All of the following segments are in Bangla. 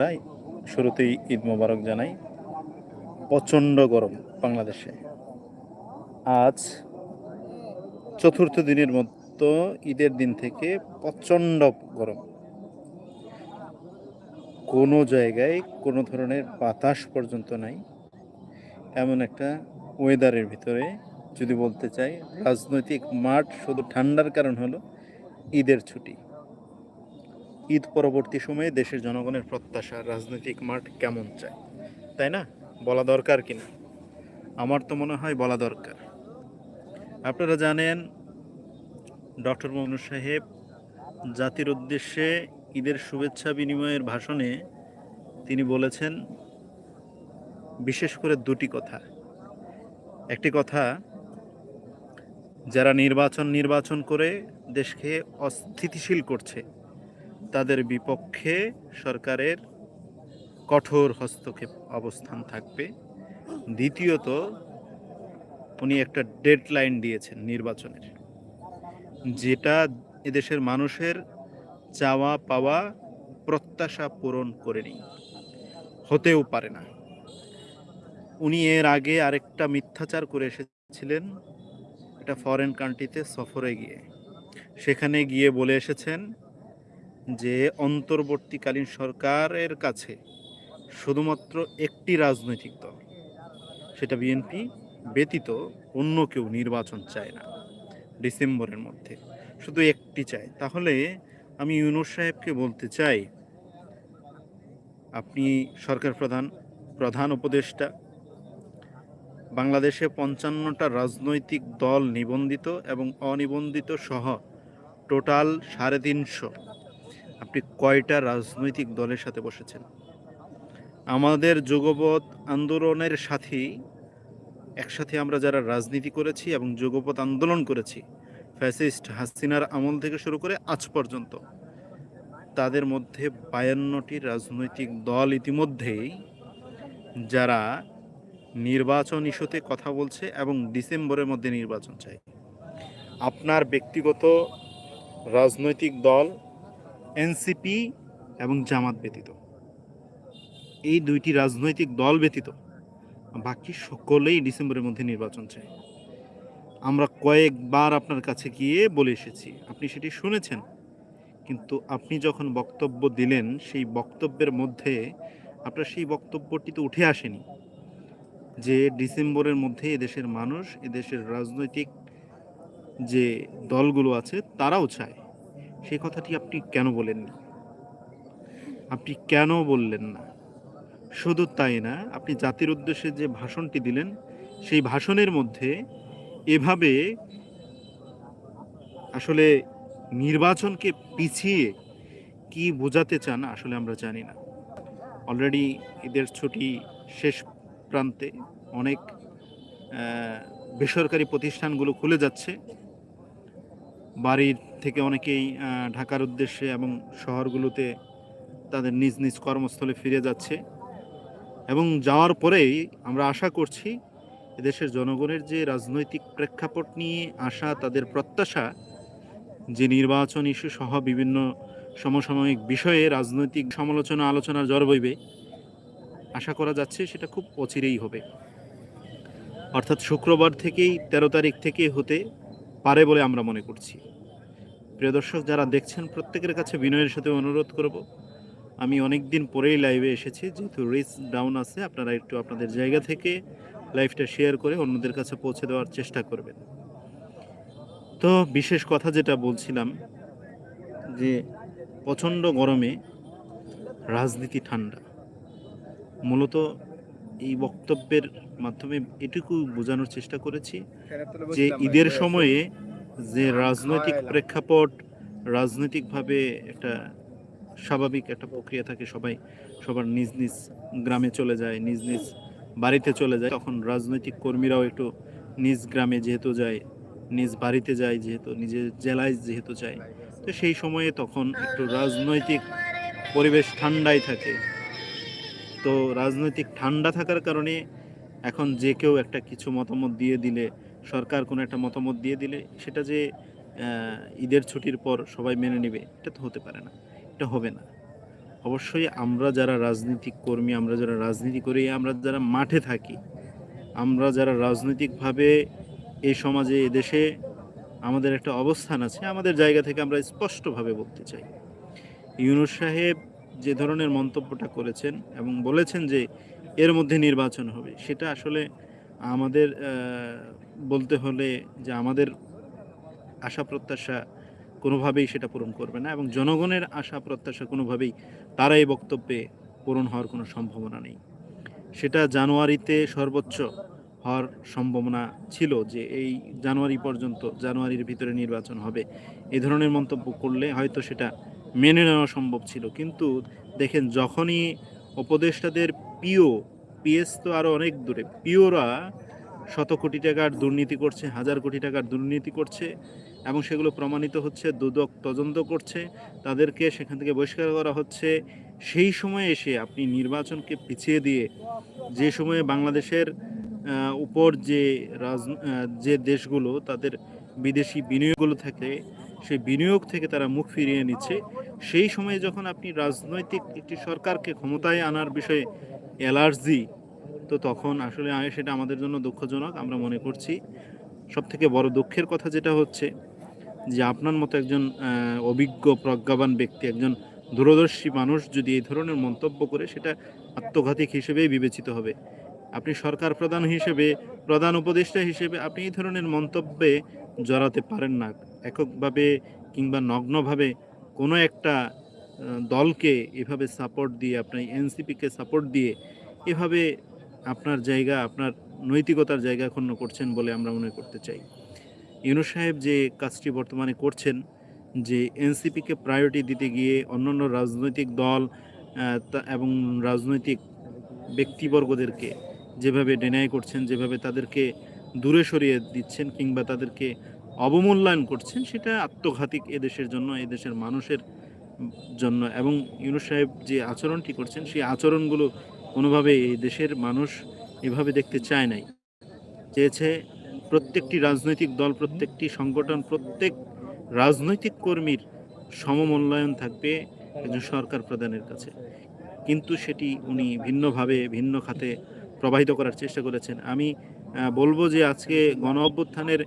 তাই শুরুতেই ঈদ মোবারক জানাই। প্রচণ্ড গরম বাংলাদেশে। আজ চতুর্থ দিনের মতো ঈদের দিন থেকে প্রচণ্ড গরম। কোনো জায়গায় কোনো ধরনের বাতাস পর্যন্ত নাই। এমন একটা ওয়েদারের ভিতরে যদি বলতে চাই, রাজনৈতিক মাঠ শুধু ঠান্ডার কারণ হলো ঈদের ছুটি। ঈদ পরবর্তী সময়ে দেশের জনগণের প্রত্যাশা রাজনৈতিক মাঠ কেমন চায়? তাই না? বলা দরকার কিনা আমার তো মনে হয় বলা দরকার। আপনারা জানেন, ডক্টর মনু সাহেব জাতির উদ্দেশ্যে ঈদের শুভেচ্ছা বিনিময়ের ভাষণে তিনি বলেছেন, বিশেষ করে দুটি কথা। একটি কথা, যারা নির্বাচন নির্বাচন করে দেশকে অস্থিতিশীল করছে তাদের বিপক্ষে সরকারের কঠোর হস্তক্ষেপ অবস্থান থাকবে। দ্বিতীয়ত, উনি একটা ডেডলাইন দিয়েছেন নির্বাচনের, যেটা এদেশের মানুষের চাওয়া পাওয়া প্রত্যাশা পূরণ করেনি। হতেও পারে না। উনি এর আগে আরেকটা মিথ্যাচার করে এসেছিলেন, এটা ফরেন কান্ট্রিতে সফরে গিয়ে। সেখানে গিয়ে বলে এসেছেন যে অন্তর্বর্তীকালীন সরকারের কাছে শুধুমাত্র একটি রাজনৈতিক দল, সেটা বিএনপি ব্যতীত অন্য কেউ নির্বাচন চায় না ডিসেম্বরের মধ্যে। শুধু একটি চায়। তাহলে আমি ইউনুস সাহেবকে বলতে চাই, আপনি সরকার প্রধান প্রধান উপদেষ্টা, বাংলাদেশে পঞ্চান্নটা রাজনৈতিক দল নিবন্ধিত এবং অনিবন্ধিত সহ টোটাল সাড়ে তিনশো আপনি কয়টা রাজনৈতিক দলের সাথে বসেছেন? আমাদের যুগপৎ আন্দোলনের সাথেই একসাথে আমরা যারা রাজনীতি করেছি এবং যুগপৎ আন্দোলন করেছি, ফ্যাসিস্ট হাসিনার আমল থেকে শুরু করে আজ পর্যন্ত, তাদের মধ্যে বায়ান্নটি রাজনৈতিক দল ইতিমধ্যেই যারা নির্বাচন ইস্যুতে কথা বলছে এবং ডিসেম্বরের মধ্যে নির্বাচন চাই আপনার ব্যক্তিগত রাজনৈতিক দল এনসিপি এবং জামাত ব্যতীত। এই দুইটি রাজনৈতিক দল ব্যতীত বাকি সকলেই ডিসেম্বরের মধ্যে নির্বাচন চাই আমরা কয়েকবার আপনার কাছে গিয়ে বলে এসেছি, আপনি সেটি শুনেছেন। কিন্তু আপনি যখন বক্তব্য দিলেন, সেই বক্তব্যের মধ্যে আপনার সেই বক্তব্যটি তো উঠে আসেনি যে ডিসেম্বরের মধ্যে এদেশের মানুষ, এদেশের রাজনৈতিক যে দলগুলো আছে, তারাও চায়। সেই কথাটি আপনি কেন বলেননি আপনি কেন বললেন না? শুধু তাই না, আপনি জাতির উদ্দেশ্যে যে ভাষণটি দিলেন, সেই ভাষণের মধ্যে এভাবে আসলে নির্বাচনকে পিছিয়ে কি বোঝাতে চান আসলে আমরা জানি না। অলরেডি ঈদের ছুটি শেষ প্রান্তে অনেক বেসরকারি প্রতিষ্ঠানগুলো খুলে যাচ্ছে। বাড়ির থেকে অনেকেই ঢাকার উদ্দেশ্যে এবং শহরগুলোতে তাদের নিজ নিজ কর্মস্থলে ফিরে যাচ্ছে। এবং যাওয়ার পরেই আমরা আশা করছি এদেশের জনগণের যে রাজনৈতিক প্রেক্ষাপট নিয়ে আসা তাদের প্রত্যাশা, যে নির্বাচন ইস্যু সহ বিভিন্ন সমসাময়িক বিষয়ে রাজনৈতিক সমালোচনা, আলোচনার জ্বর বইবে, আশা করা যাচ্ছে সেটা খুব অচিরেই হবে। অর্থাৎ শুক্রবার থেকেই তেরো তারিখ থেকে হতে পারে বলে আমরা মনে করছি। প্রিয় দর্শক যারা দেখছেন প্রত্যেকের কাছে বিনয়ের সাথে অনুরোধ করব। আমি অনেক দিন পরেই লাইভে এসেছি যেহেতু রিচ ডাউন আছে আপনারা একটু আপনাদের জায়গা থেকে লাইভটা শেয়ার করে অন্যদের কাছে পৌঁছে দেওয়ার চেষ্টা করবেন। তো বিশেষ কথা যেটা বলছিলাম যে প্রচণ্ড গরমে রাজনীতি ঠান্ডা। মূলত এই বক্তব্যের মাধ্যমে এটুকু বোঝানোর চেষ্টা করেছি যে ঈদের সময়ে যে রাজনৈতিক প্রেক্ষাপট রাজনৈতিকভাবে একটা স্বাভাবিক একটা প্রক্রিয়া থাকে সবাই সবার নিজ নিজ গ্রামে চলে যায় নিজ নিজ বাড়িতে চলে যায়। তখন রাজনৈতিক কর্মীরাও একটু নিজ গ্রামে যেহেতু যায় নিজ বাড়িতে যায় যেহেতু নিজের জেলায় যেহেতু যায়। তো সেই সময়ে তখন একটু রাজনৈতিক পরিবেশ ঠান্ডাই থাকে। তো রাজনৈতিক ঠান্ডা থাকার কারণে এখন যে কেউ একটা কিছু মতামত দিয়ে দিলে সরকার কোনো একটা মতামত দিয়ে দিলে সেটা যে ঈদের ছুটির পর সবাই মেনে নেবে, এটা তো হতে পারে না, এটা হবে না। অবশ্যই আমরা যারা রাজনীতিক কর্মী, আমরা যারা রাজনীতি করি, আমরা যারা মাঠে থাকি, আমরা যারা রাজনৈতিকভাবে এই সমাজে এদেশে আমাদের একটা অবস্থান আছে, আমাদের জায়গা থেকে আমরা স্পষ্টভাবে বলতে চাই। ইউনুস সাহেব যে ধরনের মন্তব্যটা করেছেন এবং বলেছেন যে, এর মধ্যে নির্বাচন হবে, সেটা আসলে আমাদের বলতে হলে যে আমাদের আশা প্রত্যাশা কোনোভাবেই সেটা পূরণ করবে না এবং জনগণের আশা প্রত্যাশা কোনোভাবেই তারা এই বক্তব্যে পূরণ হওয়ার কোনো সম্ভাবনা নেই। সেটা জানুয়ারিতে সর্বোচ্চ হওয়ার সম্ভাবনা ছিল যে এই জানুয়ারি পর্যন্ত জানুয়ারির ভিতরে নির্বাচন হবে। এ ধরনের মন্তব্য করলে হয়তো সেটা মেনে নেওয়া সম্ভব ছিল। কিন্তু দেখেন, যখনই উপদেষ্টাদের পিও পিএস তো আরও অনেক দূরে। পিওরা শত কোটি টাকার দুর্নীতি করছে, হাজার কোটি টাকার দুর্নীতি করছে এবং সেগুলো প্রমাণিত হচ্ছে, দুদক তদন্ত করছে। তাদেরকে সেখান থেকে বহিষ্কার করা হচ্ছে। সেই সময়ে এসে আপনি নির্বাচনকে পিছিয়ে দিয়ে যে সময়ে বাংলাদেশের উপর যে রাজ যে দেশগুলো তাদের বিদেশি বিনিয়োগগুলো থাকে, সেই বিনিয়োগ থেকে তারা মুখ ফিরিয়ে নিচ্ছে। সেই সময়ে যখন আপনি রাজনৈতিক একটি সরকারকে ক্ষমতায় আনার বিষয়ে অ্যালার্জি তো তখন আসলে সেটা আমাদের জন্য দুঃখজনক, আমরা মনে করছি। সব থেকে বড় দুঃখের কথা যেটা হচ্ছে, যে আপনার মতো একজন অভিজ্ঞ, প্রজ্ঞাবান ব্যক্তি, একজন দূরদর্শী মানুষ যদি এই ধরনের মন্তব্য করে, সেটা আত্মঘাতিক হিসেবেই বিবেচিত হবে। আপনি সরকার প্রধান হিসেবে, প্রধান উপদেষ্টা হিসেবে আপনি এই ধরনের মন্তব্যে জড়াতে পারেন না। এককভাবে কিংবা নগ্নভাবে কোনো একটা দলকে এভাবে সাপোর্ট দিয়ে, আপনার এনসিপিকে সাপোর্ট দিয়ে এভাবে আপনার জায়গা, আপনার নৈতিকতার জায়গা ক্ষুণ্ণ করছেন বলে আমরা মনে করতে চাই। ইউনুস সাহেব যে কাজটি বর্তমানে করছেন, যে এনসিপিকে প্রায়োরিটি দিতে গিয়ে অন্যান্য রাজনৈতিক দল এবং রাজনৈতিক ব্যক্তিবর্গদেরকে যেভাবে ডেনাই করছেন, যেভাবে তাদেরকে দূরে সরিয়ে দিচ্ছেন কিংবা তাদেরকে অবমূল্যায়ন করছেন, সেটা আত্মঘাতিক এদেশের জন্য এদেশের মানুষের জন্য এবং ইউনুস সাহেব যে আচরণটি করছেন, সেই আচরণগুলো কোনোভাবে এই দেশের মানুষ এভাবে দেখতে চায় নাই। চেয়েছে প্রত্যেকটি রাজনৈতিক দল, প্রত্যেকটি সংগঠন, প্রত্যেক রাজনৈতিক কর্মীর সমমূল্যায়ন থাকবে একজন সরকার প্রধানের কাছে। কিন্তু সেটি উনি ভিন্নভাবে, ভিন্ন খাতে প্রবাহিত করার চেষ্টা করেছেন। আমি বলব যে আজকে গণ অভ্যুত্থানের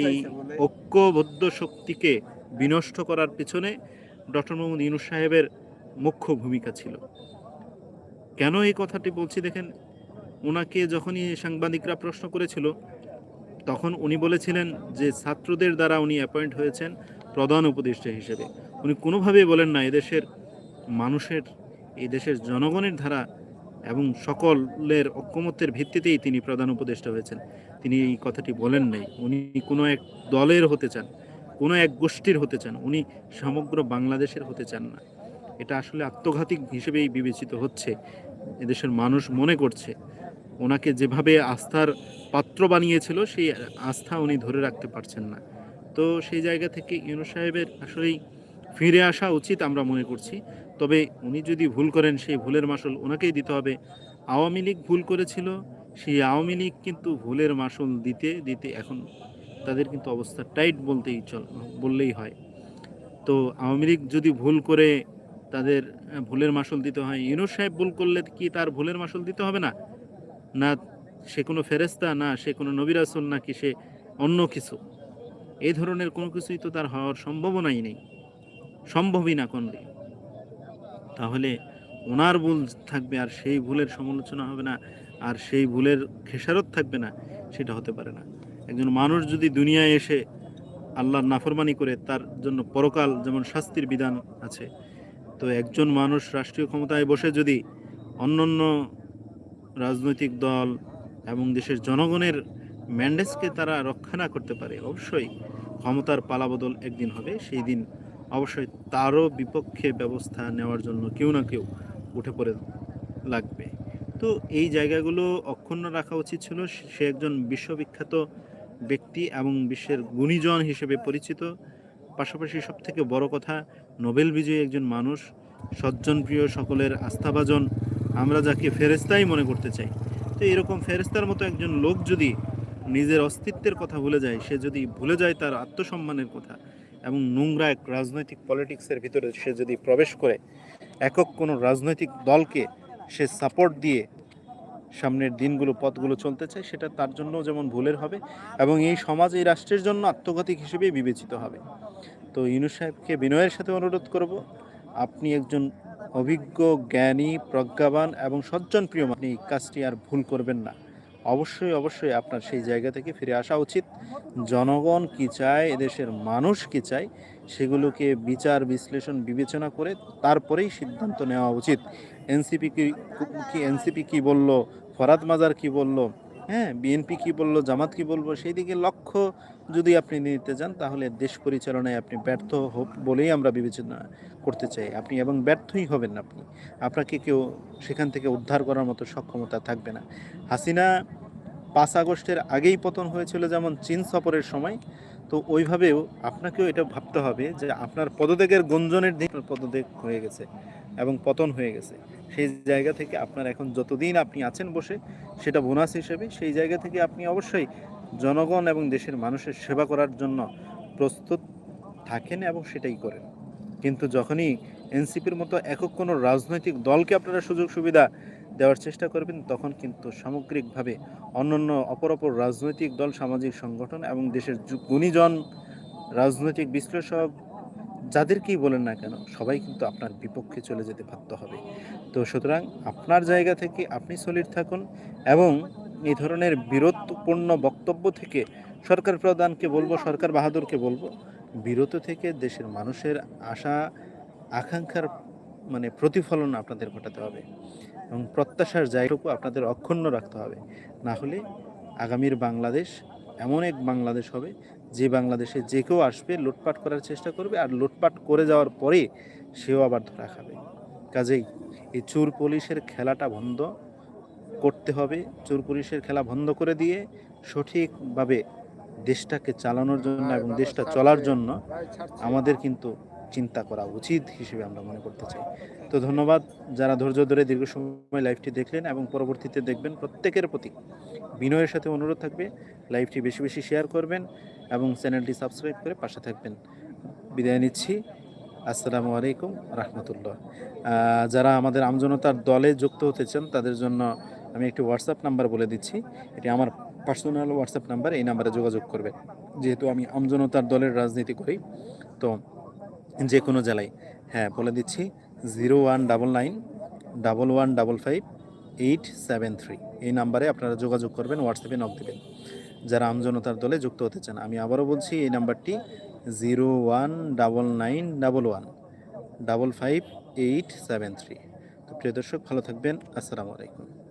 এই ঐক্যবদ্ধ শক্তিকে বিনষ্ট করার পিছনে ডক্টর মোহাম্মদ ইউনুস সাহেবের মুখ্য ভূমিকা ছিল। কেন এই কথাটি বলছি দেখেন, ওনাকে যখনই সাংবাদিকরা প্রশ্ন করেছিল, তখন উনি বলেছিলেন যে ছাত্রদের দ্বারা উনি অ্যাপয়েন্ট হয়েছেন প্রধান উপদেষ্টা হিসেবে। উনি কোনোভাবেই বলেন না এদেশের মানুষের এই দেশের জনগণের ধারা এবং সকলের ঐক্যমত্যের ভিত্তিতেই তিনি প্রধান উপদেষ্টা হয়েছেন। তিনি এই কথাটি বলেন নাই। উনি কোনো এক দলের হতে চান। কোনো এক গোষ্ঠীর হতে চান, উনি সমগ্র বাংলাদেশের হতে চান না। এটা আসলে আত্মঘাতিক হিসেবেই বিবেচিত হচ্ছে। এদেশের মানুষ মনে করছে, ওনাকে যেভাবে আস্থার পাত্র বানিয়েছিল, সেই আস্থা উনি ধরে রাখতে পারছেন না। তো সেই জায়গা থেকে ইউনু সাহেবের আসলেই ফিরে আসা উচিত আমরা মনে করছি। তবে উনি যদি ভুল করেন, সেই ভুলের মাসুল ওনাকেই দিতে হবে। আওয়ামী লীগ ভুল করেছিল, সেই আওয়ামী লীগ কিন্তু ভুলের মাসুল দিতে দিতে এখন তাদের কিন্তু অবস্থা টাইট বলতেই চল, বললেই হয়। তো আওয়ামী লীগ যদি ভুল করে তাদের ভুলের মাসুল দিতে হয়, ইউনুস সাহেব ভুল করলে কি তার ভুলের মাসুল দিতে হবে না? না সে কোনো ফেরেস্তা না সে কোনো নবিরাসুল নাকি সে অন্য কিছু? এই ধরনের কোনো কিছুই তো তার হওয়ার সম্ভাবনাই নেই। সম্ভবই না কোনদিন তাহলে ওনার ভুল থাকবে আর সেই ভুলের সমালোচনা হবে না, আর সেই ভুলের খেসারত থাকবে না, সেটা হতে পারে না। একজন মানুষ যদি দুনিয়ায় এসে আল্লাহর নাফরমানি করে, তার জন্য পরকাল যেমন শাস্তির বিধান আছে, তো একজন মানুষ রাষ্ট্রীয় ক্ষমতায় বসে যদি অন্যান্য রাজনৈতিক দল এবং দেশের জনগণের ম্যান্ডেসকে তারা রক্ষা না করতে পারে, অবশ্যই ক্ষমতার পালাবদল একদিন হবে। সেই দিন অবশ্যই তারও বিপক্ষে ব্যবস্থা নেওয়ার জন্য কেউ না কেউ উঠে পড়ে লাগবে। তো এই জায়গাগুলো অক্ষুণ্ণ রাখা উচিত ছিল। সে একজন বিশ্ববিখ্যাত ব্যক্তি এবং বিশ্বের গুণীজন হিসেবে পরিচিত। পাশাপাশি সব থেকে বড় কথা, নোবেল বিজয়ী একজন মানুষ সজ্জনপ্রিয় সকলের আস্থাভাজন, আমরা যাকে ফেরেস্তাই মনে করতে চাই। তো এরকম ফেরেস্তার মতো একজন লোক যদি নিজের অস্তিত্বের কথা ভুলে যায়, সে যদি ভুলে যায় তার আত্মসম্মানের কথা এবং নোংরা এক রাজনৈতিক পলিটিক্সের ভিতরে সে যদি প্রবেশ করে, একক কোনো রাজনৈতিক দলকে সে সাপোর্ট দিয়ে সামনের দিনগুলো, পথগুলো চলতে চায়, সেটা তার জন্য যেমন ভুলের হবে এবং এই সমাজ, এই রাষ্ট্রের জন্য আত্মঘাতিক হিসেবে বিবেচিত হবে। তো ইউনুস সাহেবকে বিনয়ের সাথে অনুরোধ করব, আপনি একজন অভিজ্ঞ, জ্ঞানী, প্রজ্ঞাবান এবং সজ্জন প্রিয়। আপনি কাজটি আর ভুল করবেন না। অবশ্যই অবশ্যই আপনার সেই জায়গা থেকে ফিরে আসা উচিত। জনগণ কি চায়, এদেশের মানুষ কি চায়, সেগুলোকে বিচার, বিশ্লেষণ, বিবেচনা করে তারপরেই সিদ্ধান্ত নেওয়া উচিত। এনসিপি কি এনসিপি কি বলল ফরাদ মাজার কি বলল? হ্যাঁ বিএনপি কি বলল? জামাত কি বলব? সেই দিকে লক্ষ্য যদি আপনি নিতে যান তাহলে দেশ পরিচালনায় আপনি ব্যর্থ হোক বলেই আমরা বিবেচনা করতে চাই। আপনি এবং ব্যর্থই হবেন আপনি। আপনাকে কেউ সেখান থেকে উদ্ধার করার মতো সক্ষমতা থাকবে না। হাসিনা পাঁচ আগস্টের আগেই পতন হয়েছিল যেমন চীন সফরের সময়, তো ওইভাবেও আপনাকেও এটা ভাবতে হবে যে আপনার পদত্যাগের গঞ্জনের দিন পদত্যাগ হয়ে গেছে। এবং পতন হয়ে গেছে। সেই জায়গা থেকে আপনার এখন যতদিন আপনি আছেন বসে, সেটা বোনাস হিসেবে সেই জায়গা থেকে আপনি অবশ্যই জনগণ এবং দেশের মানুষের সেবা করার জন্য প্রস্তুত থাকেন এবং সেটাই করেন। কিন্তু যখনই এনসিপির মতো একক কোনো রাজনৈতিক দলকে আপনারা সুযোগ সুবিধা দেওয়ার চেষ্টা করবেন, তখন কিন্তু সামগ্রিকভাবে অন্যান্য অপর অপর রাজনৈতিক দল, সামাজিক সংগঠন এবং দেশের গুণীজন রাজনৈতিক বিশ্লেষক যাদেরকেই বলেন না কেন, সবাই কিন্তু আপনার বিপক্ষে চলে যেতে বাধ্য হবে। তো সুতরাং আপনার জায়গা থেকে আপনি সলিড থাকুন এবং এই ধরনের বিরোধপূর্ণ বক্তব্য থেকে সরকার প্রধানকে বলব, সরকার বাহাদুরকে বলব, বিরত থেকে দেশের মানুষের আশা, আকাঙ্ক্ষার মানে প্রতিফলন আপনাদের ঘটাতে হবে এবং প্রত্যাশার জায়গাটুকু আপনাদের অক্ষুণ্ণ রাখতে হবে। না হলে আগামীর বাংলাদেশ এমন এক বাংলাদেশ হবে যে বাংলাদেশে যে কেউ আসবে লুটপাট করার চেষ্টা করবে আর লুটপাট করে যাওয়ার পরে সেও আবার ধরা খাবে। কাজেই এই চোর পুলিশের খেলাটা বন্ধ করতে হবে। চোর পুলিশের খেলা বন্ধ করে দিয়ে সঠিকভাবে দেশটাকে চালানোর জন্য এবং দেশটা চলার জন্য আমাদের কিন্তু চিন্তা করা উচিত হিসেবে আমরা মনে করতে চাই। তো ধন্যবাদ যারা ধৈর্য ধরে দীর্ঘ সময় লাইভটি দেখলেন এবং পরবর্তীতে দেখবেন প্রত্যেকের প্রতি বিনয়ের সাথে অনুরোধ থাকবে। লাইভটি বেশি বেশি শেয়ার করবেন এবং চ্যানেলটি সাবস্ক্রাইব করে পাশে থাকবেন। বিদায় নিচ্ছি। আসসালামু আলাইকুম রহমতুল্লাহ। যারা আমাদের আমজনতার দলে যুক্ত হতে চান, তাদের জন্য আমি একটি হোয়াটসঅ্যাপ নাম্বার বলে দিচ্ছি। এটি আমার পার্সোনাল হোয়াটসঅ্যাপ নাম্বার এই নাম্বারে যোগাযোগ করবে যেহেতু আমি আমজনতার দলের রাজনীতি করি, তো যে কোনো জেলায়। হ্যাঁ বলে দিচ্ছি zero one double nine double one double five eight seven three এই নাম্বারে আপনারা যোগাযোগ করবেন, হোয়াটসঅ্যাপে নক দেবেন। যারা আমজনতার দলে যুক্ত হতে চান, আমি আবারও বলছি, এই নাম্বারটি zero one double nine double one double five eight seven three তো প্রিয় দর্শক, ভালো থাকবেন, আসসালামু আলাইকুম।